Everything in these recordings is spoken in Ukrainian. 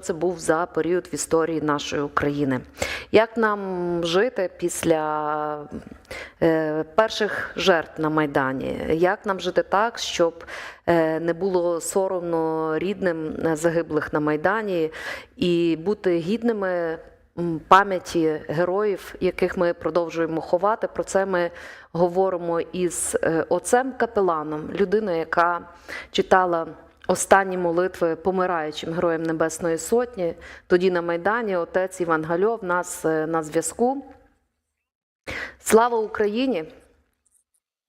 це був за період в історії нашої України. Як нам жити після е, перших жертв на Майдані? Як нам жити так, щоб е, не було соромно рідним е, загиблих на Майдані і бути гідними пам'яті героїв, яких ми продовжуємо ховати? Про це ми говоримо із отцем капеланом, людиною, яка читала останні молитви помираючим героям Небесної Сотні. Тоді на Майдані отець Іван Гальов нас е, на зв'язку. Слава Україні!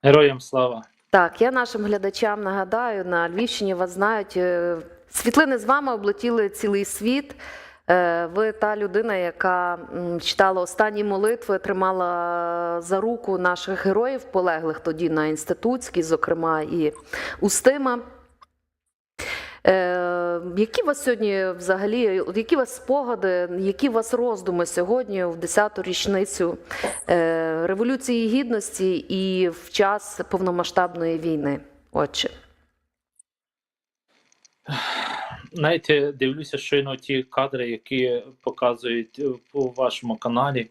Героям слава! Так, я нашим глядачам нагадаю, на Львівщині вас знають. е, Світлини з вами облетіли цілий світ. Е, Ви та людина, яка читала останні молитви, тримала за руку наших героїв, полеглих тоді на інститутській, зокрема і Устима. Е, які у вас сьогодні взагалі, які у вас спогади, які у вас роздуми сьогодні в 10-ту річницю е, Революції Гідності і в час повномасштабної війни? Отче. Знаєте, дивлюся щойно ті кадри, які показують по вашому каналі.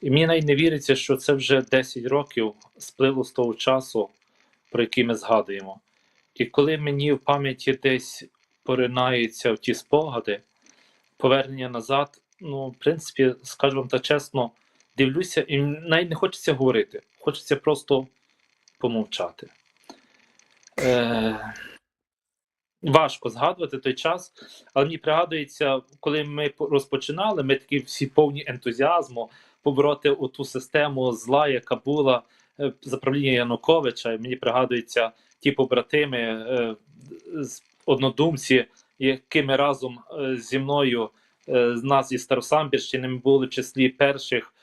І мені навіть не віриться, що це вже 10 років сплило з того часу, про який ми згадуємо. І коли мені в пам'яті десь поринаються в ті спогади, повернення назад, ну, в принципі, скажу вам так чесно, дивлюся, і навіть не хочеться говорити, хочеться просто помовчати. Е, важко згадувати той час, але мені пригадується, коли ми розпочинали, ми такі всі повні ентузіазму побороти оту систему зла, яка була е, за правління Януковича. І мені пригадуються ті побратими, е, однодумці, якими разом е, зі мною е, з нас із Старосамбірщини були в числі перших.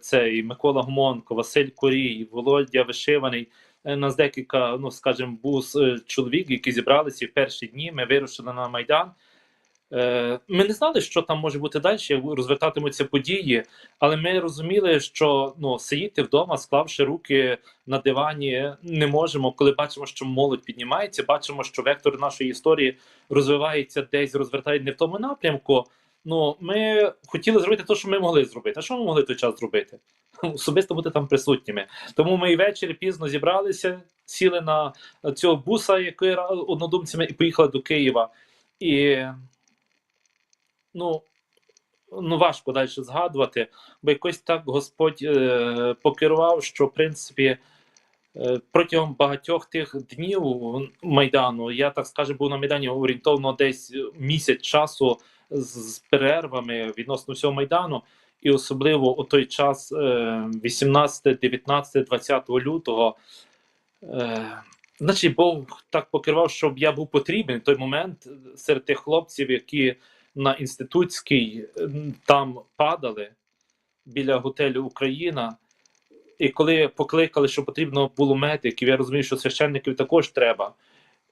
Це і Микола Гомонко, Василь Корій, Володя Вишиваний. Нас декілька, ну скажімо, був чоловік, які зібралися в перші дні. Ми вирушили на Майдан. Е, Ми не знали, що там може бути далі, як розвертатимуться події, але ми розуміли, що ну, сидіти вдома, склавши руки на дивані, не можемо, коли бачимо, що молодь піднімається, бачимо, що вектор нашої історії розвивається десь, розвертає не в тому напрямку. Ну, ми хотіли зробити те, що ми могли зробити. А що ми могли той час зробити? Особисто бути там присутніми. Тому ми і ввечері пізно зібралися, сіли на цього буса, який однодумцями, і поїхали до Києва. І ну, ну важко далі згадувати, бо якось так Господь е, покерував, що в принципі. е, Протягом багатьох тих днів Майдану, я так скажу, був на Майдані орієнтовно десь місяць часу з, з перервами відносно всього Майдану, і особливо у той час, е, 18, 19, 20 лютого, е, значить, Бог так покерував, щоб я був потрібен в той момент серед тих хлопців, які на інститутській там падали біля готелю Україна. І коли покликали, що потрібно було медиків, я розумію, що священників також треба.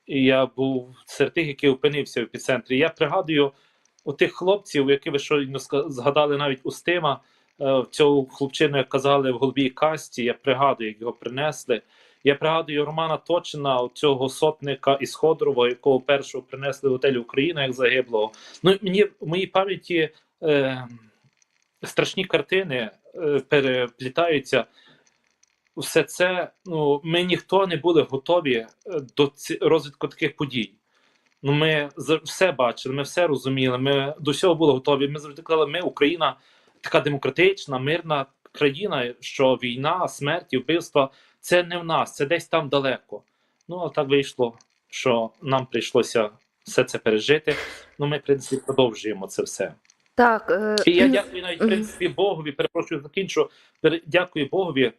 І я був серед тих, які опинився в епіцентрі. Я пригадую тих хлопців, які ви щойно згадали навіть Устима, е, цього хлопчину, як казали в голубій касті. Я пригадую, як його принесли. Я пригадую Романа Точина, цього сотника із Ходорова, якого першого принесли в готелі Україна як загиблого. Ну мені в моїй пам'яті е, страшні картини е, переплітаються. Все це, ну, ми ніхто не були готові е, до ці, розвитку таких подій. Ну, ми все бачили, ми все розуміли, ми до всього були готові. Ми завжди казали, ми Україна така демократична, мирна країна, що війна, смерть вбивства це не в нас, це десь там далеко. Ну, а так вийшло, що нам прийшлося все це пережити. Ну, ми, в принципі, продовжуємо це все. Так, е, І я дякую навіть в принципі Богові. Перепрошую, закінчу. Дякую Богові.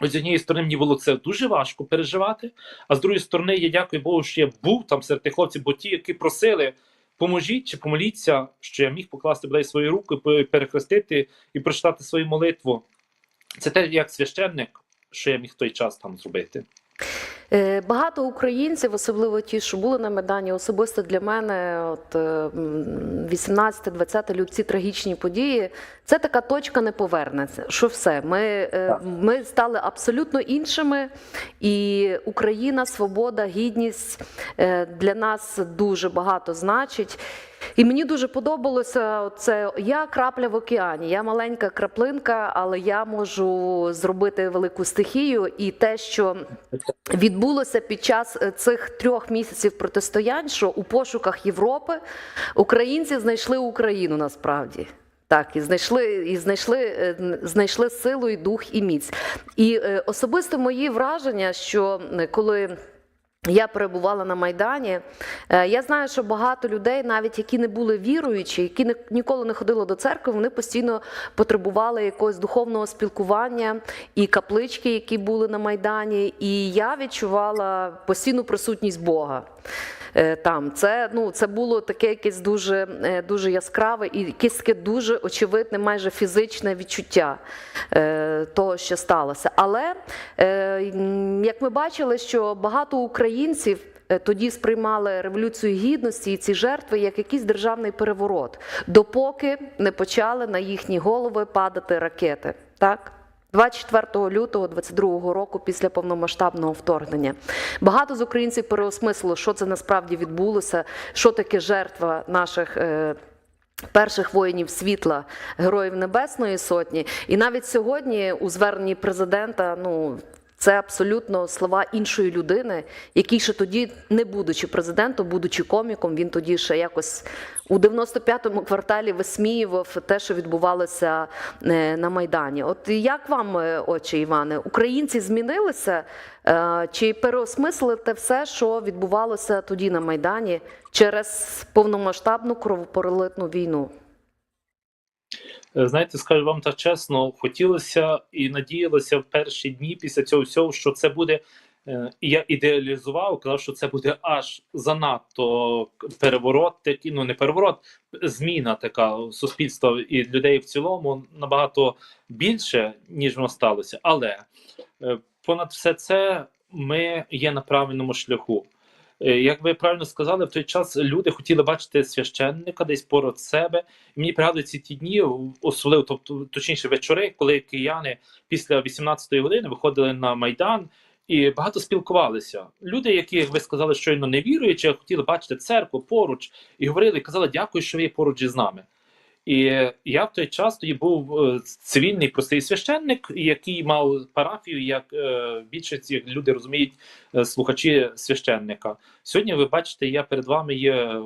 Ось з однієї сторони мені було це дуже важко переживати. А з другої сторони, я дякую Богу, що я був там серед тих хлопців, бо ті, які просили, поможіть чи помоліться, що я міг покласти бодай свої руки, перехрестити і прочитати свою молитву. Це те, як священник, що я міг в той час там зробити. Е, Багато українців, особливо ті, що були на Майдані, особисто для мене, от е, 18-20 лют, ці трагічні події, це така точка не повернеться. Що все, ми, е, ми стали абсолютно іншими, і Україна, свобода, гідність е, для нас дуже багато значить. І мені дуже подобалося це я крапля в океані. Я маленька краплинка, але я можу зробити велику стихію. І те, що відбулося під час е, цих трьох місяців протистоянь, що у пошуках Європи українці знайшли Україну насправді. Так, і знайшли, і знайшли, е, знайшли силу і дух і міць. І е, особисто мої враження, що коли я перебувала на Майдані. Е, Я знаю, що багато людей, навіть які не були віруючі, які ніколи не ходили до церкви, вони постійно потребували якогось духовного спілкування і каплички, які були на Майдані. І я відчувала постійну присутність Бога. Е, Там це ну це було таке якесь дуже е, дуже яскраве і якесь таке дуже очевидне, майже фізичне відчуття е, того, що сталося. Але як ми бачили, що багато українців. Тоді сприймали революцію гідності і ці жертви як якийсь державний переворот, допоки не почали на їхні голови падати ракети. Так? 24 лютого 22 року після повномасштабного вторгнення багато з українців переосмислило, що це насправді відбулося, що таке жертва наших. е, Перших воїнів світла, героїв Небесної Сотні, і навіть сьогодні у зверненні президента, ну це абсолютно слова іншої людини, який ще тоді, не будучи президентом, будучи коміком, він тоді ще якось у 95-му кварталі висміював те, що відбувалося е, на Майдані. От як вам, е, отче Іване, українці змінилися е, чи переосмислили те все, що відбувалося тоді на Майдані через повномасштабну кровопролитну війну? Е, Знаєте, скажу вам так чесно, хотілося і надіялося в перші дні після цього всього, що це буде. е, І я ідеалізував, казав, що це буде аж занадто переворот, такий, ну не переворот, зміна така суспільства і людей в цілому набагато більше, ніж воно сталося. Але е, понад все це ми є на правильному шляху. Е, Як ви правильно сказали, в той час люди хотіли бачити священника десь поруч себе. І мені пригадуються ті дні, особливо, тобто точніше вечори, коли кияни після 18-ї години виходили на майдан і багато спілкувалися. Люди, які, як ви сказали, щойно не віруючи, хотіли бачити церкву поруч і говорили, казали, дякую, що ви поруч із нами. І я в той час тоді був е, цивільний простий священник, який мав парафію, як е, більшість як люди розуміють, е, слухачі священника. Сьогодні ви бачите, я перед вами є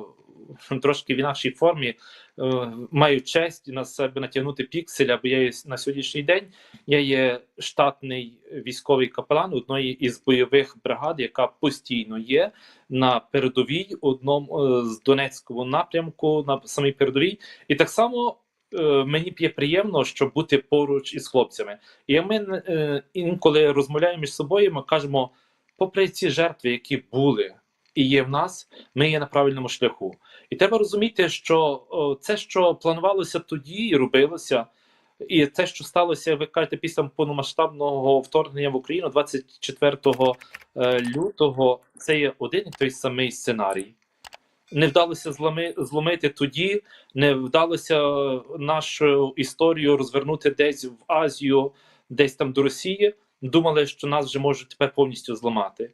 трошки в інакшій формі. е, Маю честь на себе натягнути пікселя, бо я на сьогоднішній день я є штатний військовий капелан одної із бойових бригад, яка постійно є на передовій одному е, з Донецького напрямку, на самій передовій. І так само е, мені є приємно, щоб бути поруч із хлопцями. І ми інколи розмовляємо між собою, ми кажемо, попри ці жертви, які були і є в нас, ми є на правильному шляху. І треба розуміти, що це, що планувалося тоді і робилося, і те, що сталося, ви кажете, після повномасштабного вторгнення в Україну 24 е, лютого, це є один і той самий сценарій. Не вдалося зломи, зломити тоді, не вдалося е, нашу історію розвернути десь в Азію, десь там до Росії. Думали, що нас вже можуть тепер повністю зламати.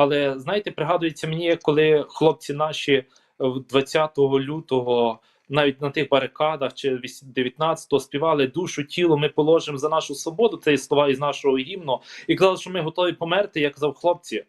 Але знаєте, пригадується мені, коли хлопці наші е, в 20 лютого навіть на тих барикадах чи 19-го співали душу, тіло, ми положимо за нашу свободу. Це слова із нашого гімну, і казали, що ми готові померти. Я казав, хлопці,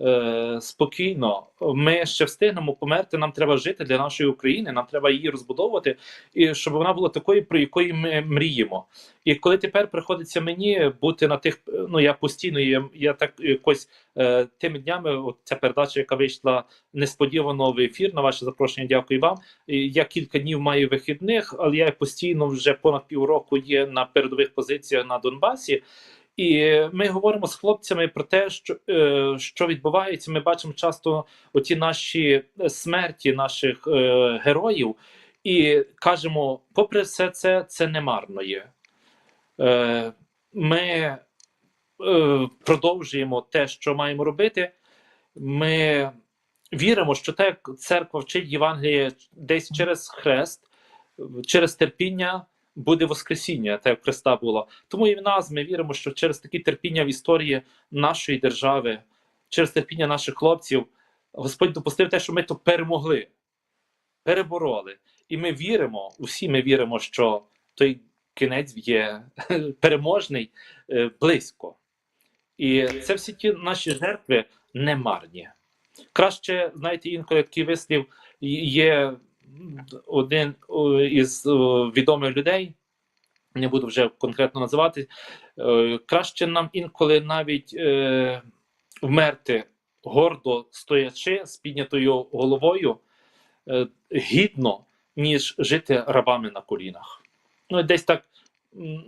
е, спокійно, ми ще встигнемо померти. Нам треба жити для нашої України, нам треба її розбудовувати, і щоб вона була такою, про якої ми мріємо. І коли тепер приходиться мені бути на тих, ну я постійно я, я так якось е, тими днями, от ця передача, яка вийшла несподівано в ефір на ваше запрошення, дякую вам. Я кілька днів маю вихідних, але я постійно вже понад півроку є на передових позиціях на Донбасі. І ми говоримо з хлопцями про те, що, е, що відбувається. Ми бачимо часто оті наші смерті наших е, героїв, і кажемо, попри все це, це не марно є. Е, ми е, продовжуємо те, що маємо робити. Ми віримо, що те, як церква вчить Євангеліє десь через хрест, через терпіння буде Воскресіння, те як Христа було. Тому і в нас ми віримо, що через такі терпіння в історії нашої держави, через терпіння наших хлопців, Господь допустив те, що ми то перемогли. перебороли. І ми віримо, усі ми віримо, що той кінець є переможний е, близько. І це всі ті наші жертви не марні. Краще, знаєте, інколи такий вислів є один із відомих людей, не буду вже конкретно називати. е, Краще нам інколи навіть е, вмерти гордо стоячи з піднятою головою е, гідно, ніж жити рабами на колінах. Ну, десь так.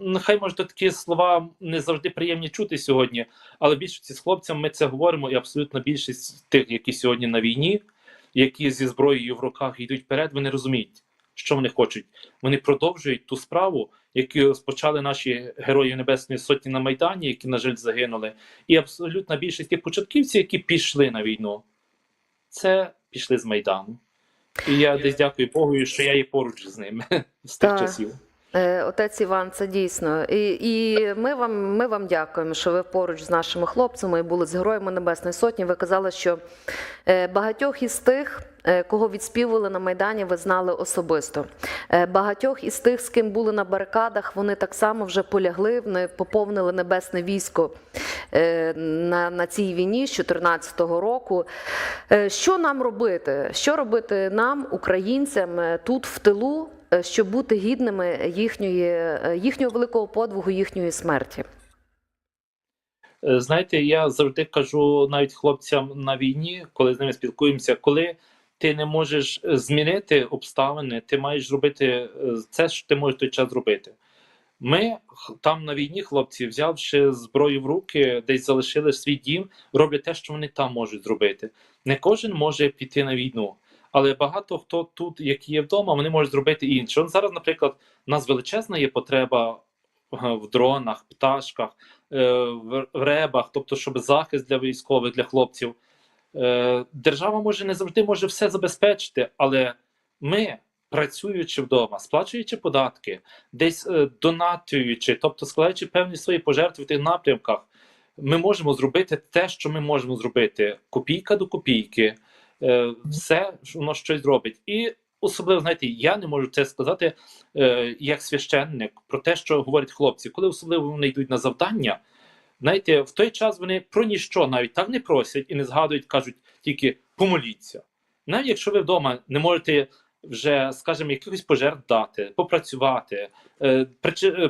Нехай може такі слова не завжди приємні чути сьогодні, але більшості з хлопцям ми це говоримо, і абсолютно більшість тих, які сьогодні на війні, які зі зброєю в руках йдуть вперед, вони розуміють, що вони хочуть. Вони продовжують ту справу, яку розпочали наші герої Небесної Сотні на Майдані, які, на жаль, загинули. І абсолютна більшість тих початківців, які пішли на війну, це пішли з Майдану. І я десь дякую Богу, що я є поруч з ними з тих часів. Е, Отець Іван, це дійсно. І, і ми вам ми вам дякуємо, що ви поруч з нашими хлопцями і були з героями Небесної Сотні. Ви казали, що е, багатьох із тих, е, кого відспівували на Майдані, ви знали особисто. Багатьох із тих, з ким були на барикадах, вони так само вже полягли, вони поповнили небесне військо на, на цій війні з 2014 року. Що нам робити? Що робити нам, українцям, тут в тилу, щоб бути гідними їхньої, е, їхнього великого подвигу, їхньої смерті? Е, Знаєте, я завжди кажу навіть хлопцям на війні, коли з ними спілкуємося, коли ти не можеш е, змінити обставини, ти маєш зробити е, це, що ти можеш той час зробити. Ми там на війні, хлопці, взявши зброю в руки, десь залишили свій дім, роблять те, що вони там можуть зробити. Не кожен може піти на війну, але багато хто тут, які є вдома, вони можуть зробити інше. Он зараз, наприклад, у нас величезна є потреба е, в дронах, пташках, е, в ребах, тобто, щоб захист для військових, для хлопців. Е, Держава може не завжди може все забезпечити, але ми, працюючи вдома, сплачуючи податки, десь донатуючи, тобто складаючи певні свої пожертви в тих напрямках, ми можемо зробити те, що ми можемо зробити. Копійка до копійки, е, все що воно щось робить. І особливо, знаєте, я не можу це сказати е, як священник про те, що говорять хлопці, коли особливо вони йдуть на завдання. Знаєте, в той час вони про ніщо навіть так не просять і не згадують, кажуть тільки помоліться. Навіть якщо ви вдома не можете вже, скажімо, якихось пожертв дати, попрацювати, е,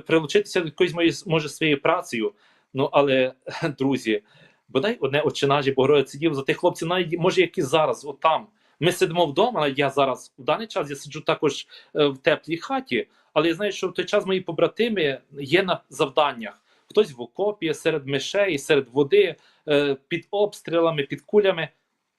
прилучитися до якоїсь моєї може своєю працею. Ну але друзі, бодай одне очинажі Богородиць сидів за тих хлопців, навіть може, які зараз, от там. Ми сидимо вдома, навіть я зараз в даний час я сиджу також е, в теплій хаті, але я знаю, що в той час мої побратими є на завданнях. Хтось в окопі серед мишей, серед води, е, під обстрілами, під кулями.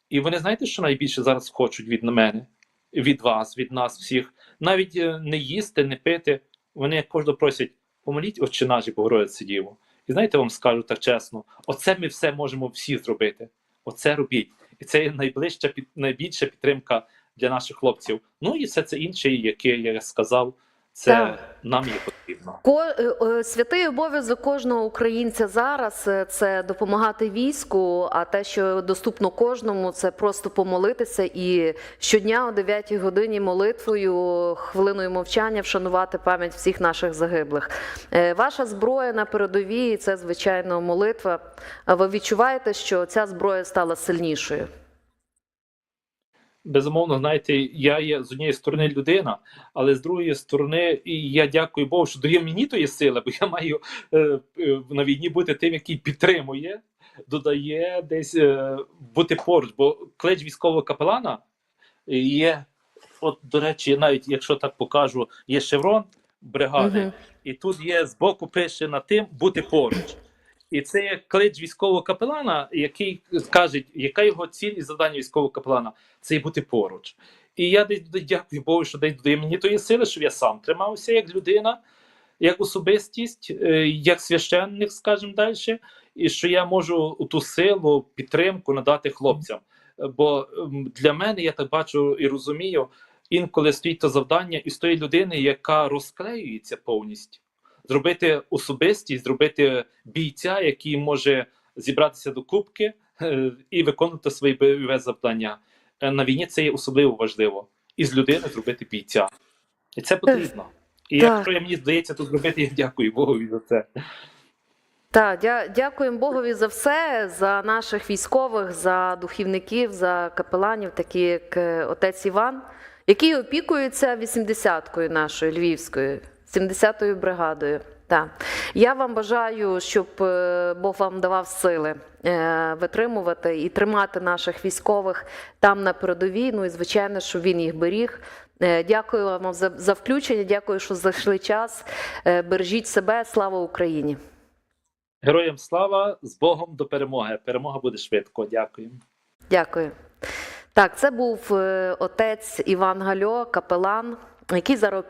І вони знаєте, що найбільше зараз хочуть від мене, від вас, від нас всіх. Навіть е, не їсти, не пити. Вони кожного просять, помоліть отче наші Богородиці Діву. І знаєте, вам скажу так чесно: оце ми все можемо всі зробити. Оце робіть. І це є найближча найбільша підтримка для наших хлопців. Ну і все це інше, яке я сказав, це Так. нам є потрібно. Ко е, е, святий обов'язок кожного українця зараз е, це допомагати війську. А те, що доступно кожному, це просто помолитися і щодня о 9 годині молитвою, хвилиною мовчання вшанувати пам'ять всіх наших загиблих. Ваша зброя на передовій це звичайно молитва. Ви відчуваєте, що ця зброя стала сильнішою? Безумовно, знаєте, я є з однієї сторони людина, але з другої сторони, і я дякую Богу, що дає мені тої сили, бо я маю е, е, на війні бути тим, який підтримує, додає десь е, бути поруч. Бо клич військового капелана є, от, до речі, навіть якщо так покажу, є шеврон бригади, Мгм. і тут є збоку пише на тим бути поруч. І це є клич військового капелана, який каже, яка його ціль і завдання військового капелана це бути поруч. І я десь дякую Богу, що десь дає мені тої сили, щоб я сам тримався як людина, як особистість, е, як священник, скажімо далі, і що я можу ту силу, підтримку надати хлопцям. Бо ем, для мене я так бачу і розумію, інколи стоїть то завдання і з тої людини, яка розклеюється повністю. Зробити особистість, зробити бійця, який може зібратися до кубки е, і виконувати свої бойове завдання. Е, На війні це є особливо важливо. із людини зробити бійця. І це потрібно. І Так. якщо мені здається тут зробити, я дякую Богові за це. Так, дя, дякуємо Богові за все, за наших військових, за духівників, за капеланів, такі як е, отець Іван, який опікується 80-кою нашою львівською, 70-ю бригадою. Так. Я вам бажаю, щоб е, Бог вам давав сили е, витримувати і тримати наших військових там на передовій. Ну і звичайно, щоб він їх беріг. Е, Дякую вам за, за включення. Дякую, що знайшли час. Бережіть себе. Слава Україні! Героям слава з Богом до перемоги. Перемога буде швидко. Дякую. Дякую. Так, це був отець Іван Гальо, капелан, який зараз